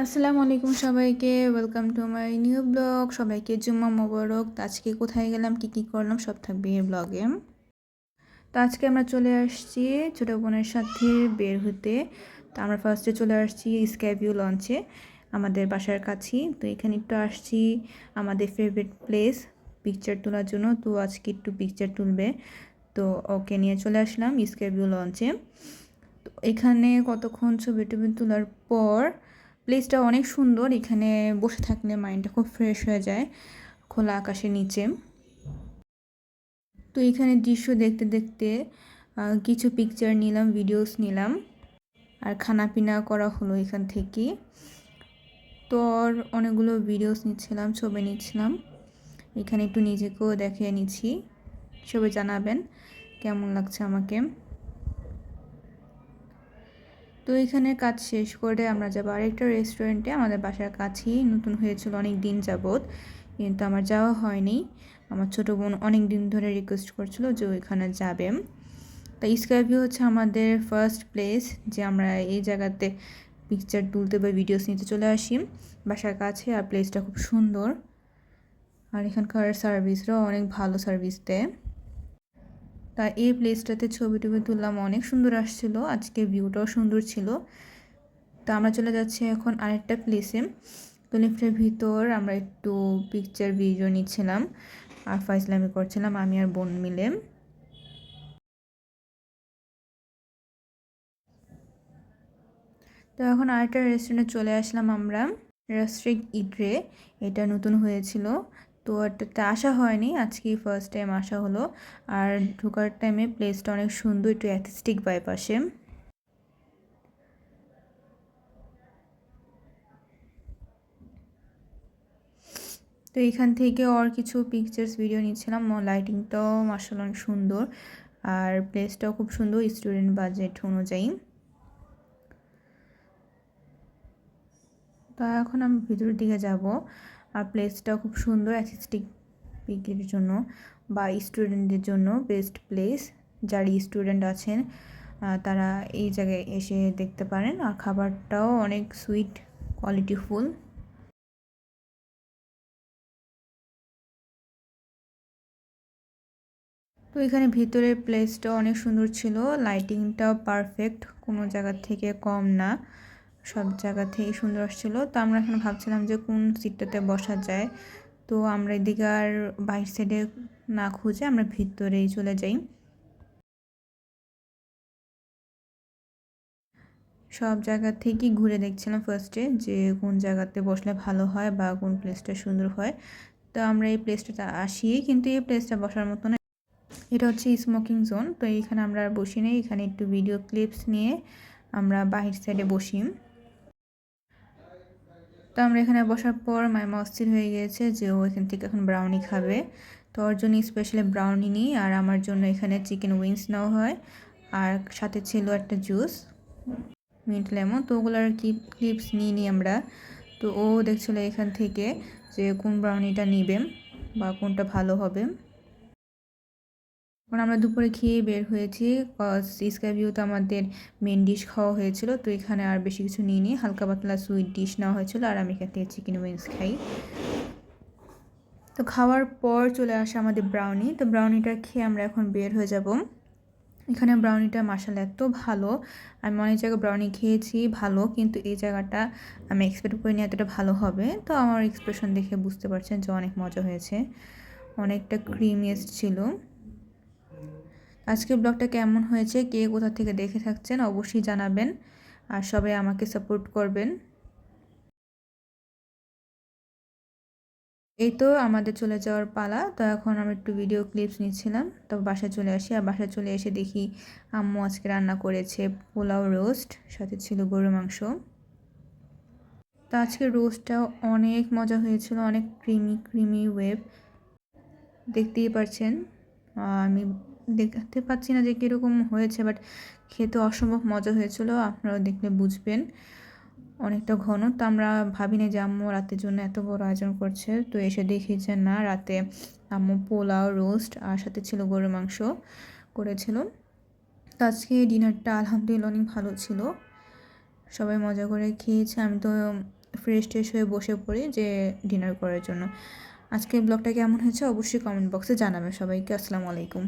আসসালামু আলাইকুম সবাইকে welcome to my new blog সবাইকে জুম্মা মোবারক। আজকে কোথায় গেলাম, কি কি করলাম, সব থাকবে এই ব্লগে তো আজকে আমরা চলে আসছি ছোটো বোনের সাথে বের হতে। তো আমরা ফার্স্টে চলে আসছি স্ক্যাভিউ লঞ্চে আমাদের বাসার কাছেই। তো এখানে একটু আসছি, আমাদের ফেভারিট প্লেস পিকচার তোলার জন্য। তো আজকে একটু পিকচার তুলবে। তো ওকে নিয়ে চলে আসলাম স্ক্যাভিউ লঞ্চে তো এখানে কতক্ষণ ছবি টবি তোলার পর প্লেসটা অনেক সুন্দর। এখানে বসে থাকলে মাইন্ডটা খুব ফ্রেশ হয়ে যায় খোলা আকাশের নিচে। তো এখানে দৃশ্য দেখতে দেখতে কিছু পিকচার নিলাম ভিডিওস নিলাম। আর খানা পিনা করা হলো এখান থেকে। তো অনেকগুলো ভিডিওস নিচ্ছিলাম, ছবি নিচ্ছিলাম। এখানে একটু নিজেকেও দেখিয়ে নিচ্ছি। সবাই জানাবেন কেমন লাগছে আমাকে। তো এখানে কাজ শেষ করে আমরা যাব আরেকটা রেস্টুরেন্টে আমাদের বাসার কাছেই নতুন হয়েছিল অনেক দিন যাবৎ, কিন্তু আমার যাওয়া হয়নি। আমার ছোটো বোন অনেক দিন ধরে রিকোয়েস্ট করছিল যে ওইখানে যাবে। তো স্কাইভিউ হচ্ছে আমাদের ফার্স্ট প্লেস যে আমরা এই জায়গাতে পিকচার তুলতে বা ভিডিওস নিতে চলে আসি। বাসার কাছে আর প্লেসটা খুব সুন্দর। আর এখানকার সার্ভিসরাও অনেক ভালো সার্ভিস দেয়। তা এই প্লেসটাতে ছবি টবি তুললাম, অনেক সুন্দর আসছিল, আজকে ভিউটাও সুন্দর ছিল। তো আমরা চলে যাচ্ছি এখন আরেকটা প্লেসে তো লিফটের ভিতর আমরা একটু পিকচার ভিডিও নিচ্ছিলাম, আর ফাইজলামি করছিলাম আমি আর বোন মিলে। তো এখন আরেকটা রেস্টুরেন্টে চলে আসলাম আমরা রেস্ট্রিক্ট ইডরে এটা নতুন হয়েছিল। তো এটাতে আসা হয়নি। আজকে ফার্স্ট টাইম আসা হলো। আর ঢোকার টাইমে প্লেসটা অনেক সুন্দর, একটু অ্যাথিস্টিক বাইপাসে তো এখান থেকে আর কিছু পিকচার্স ভিডিও নিচ্ছিলাম। লাইটিংটাও মার্শাল অনেক সুন্দর। আর প্লেসটাও খুব সুন্দর স্টুডেন্ট বাজেট অনুযায়ী। তো এখন আমি ভিতরের দিকে যাব। আর প্লেসটাও খুব সুন্দর অ্যাসিস্টিক পিকের জন্য বা স্টুডেন্টদের জন্য বেস্ট প্লেস যারা স্টুডেন্ট আছেন তারা এই জায়গায় এসে দেখতে পারেন আর খাবারটাও অনেক সুইট কোয়ালিটিফুল তো এখানে ভিতরের প্লেসটাও অনেক সুন্দর ছিল লাইটিংটাও পারফেক্ট কোনো জায়গা থেকে কম না। সব জায়গা থেকেই সুন্দর আসছিল। তো আমরা এখন ভাবছিলাম যে কোন সিটটাতে বসা যায়। তো আমরা এদিকে আর বাইর সাইডে না খুঁজে আমরা ভিতরেই চলে যাই। সব জায়গা থেকেই ঘুরে দেখছিলাম ফার্স্টে যে কোন জায়গাতে বসলে ভালো হয় বা কোন প্লেসটা সুন্দর হয়। তো আমরা এই প্লেসটাতে আসি, কিন্তু এই প্লেসটা বসার মতো না। এটা হচ্ছে স্মোকিং জোন তো এইখানে আমরা বসি নেই। এখানে একটু ভিডিও ক্লিপস নিয়ে আমরা বাহির সাইডে বসি। তো আমরা এখানে বসার পর মাইমা অস্থির হয়ে গিয়েছে যে ও এখান থেকে এখন ব্রাউনি খাবে। তো ওর জন্য স্পেশালি ব্রাউনি নিই আর আমার জন্য এখানে চিকেন উইংস নেওয়া হয় আর সাথে ছিল একটা জুস মিন্ট লেমন তো ওগুলোর ক্লিপস নিয়ে নিই আমরা। তো ও দেখছিল এখান থেকে যে কোন ব্রাউনিটা নিবে বা কোনটা ভালো হবে। কারণ আমরা দুপুরে খেয়ে বের হয়েছি স্কাই ভিউতে আমাদের মেন ডিশ খাওয়া হয়েছিল, তো এখানে আর বেশি কিছু নিয়ে নিই হালকা পাতলা সুইট ডিশ নেওয়া হয়েছিল, আর আমি এখান থেকে চিকেন উইংস খাই। তো খাওয়ার পর চলে আসে আমাদের ব্রাউনি তো ব্রাউনিটা খেয়ে আমরা এখন বের হয়ে যাব। এখানে ব্রাউনিটা মাসাল এত ভালো, আমি অনেক জায়গায় ব্রাউনি খেয়েছি, ভালো, কিন্তু এই জায়গাটা আমি এক্সপেক্ট করিনি এতটা ভালো হবে, তো আমার এক্সপ্রেশন দেখে বুঝতে পারছেন যে অনেক মজা হয়েছে। অনেকটা ক্রিমিয়েস্ট ছিল। আজকের ব্লগটা কেমন হয়েছে, কে কোথা থেকে দেখে থাকছেন অবশ্যই জানাবেন আর সবাই আমাকে সাপোর্ট করবেন। এই তো আমাদের চলে যাওয়ার পালা, তো এখন আমি একটু ভিডিও ক্লিপস নিচ্ছিলাম, তো বাসায় চলে আসি, আর বাসায় চলে এসে দেখি আম্মু আজকে রান্না করেছে পোলাও রোস্ট সাথে ছিল গরু মাংস। তো আজকে রোস্টটাও অনেক মজা হয়েছিল, অনেক ক্রিমি ক্রিমি ওয়েব দেখতেই পারছেন, আমি দেখতে পাচ্ছি না যে কীরকম হয়েছে বাট খেতে অসম্ভব মজা হয়েছিল, আপনারাও দেখলে বুঝবেন। অনেকটা ঘন, তো আমরা ভাবি ভাবিনি যে আম্মু রাতের জন্য এত বড় আয়োজন করছে, তো এসে দেখি যে না, রাতে আম্মু পোলাও রোস্ট আর সাথে ছিল গরুর মাংস করেছিল। তো আজকে ডিনারটা আলহামদুলিল্লাহ অনেক ভালো ছিল। সবাই মজা করে খেয়েছে, আমি তো ফ্রেশ ট্রেশ হয়ে বসে পড়ি যে ডিনার করার জন্য। আজকে ব্লগটা কেমন হয়েছে অবশ্যই কমেন্ট বক্সে জানাবে সবাইকে, আসসালামু আলাইকুম।